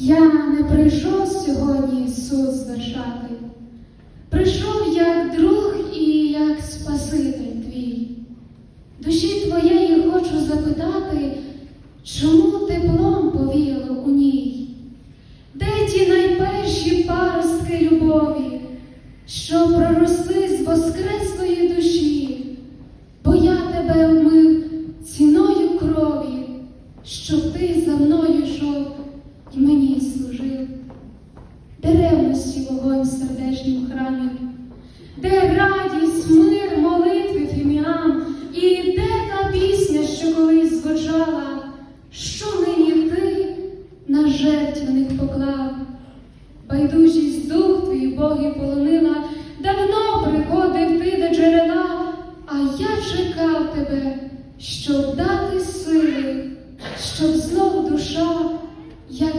Я не прийшов сьогодні суд звершати. Прийшов як друг і як Спаситель твій. Душі твоєї хочу запитати, чому теплом повіяло у ній? Де ті найперші паростки любові, що проросли з воскреслої душі? Бо я тебе вмив ціною крові, щоб ти за мною йшов де ревності вогонь сердечнім храмі, де радість, мир, молитви фіміам, і де та пісня, що колись звучала, що нині ти на жертвених поклав, байдужість дух твої, Боги полонила, давно приходив ти до джерела, а я чекав тебе, щоб дати сили, щоб знов душа, як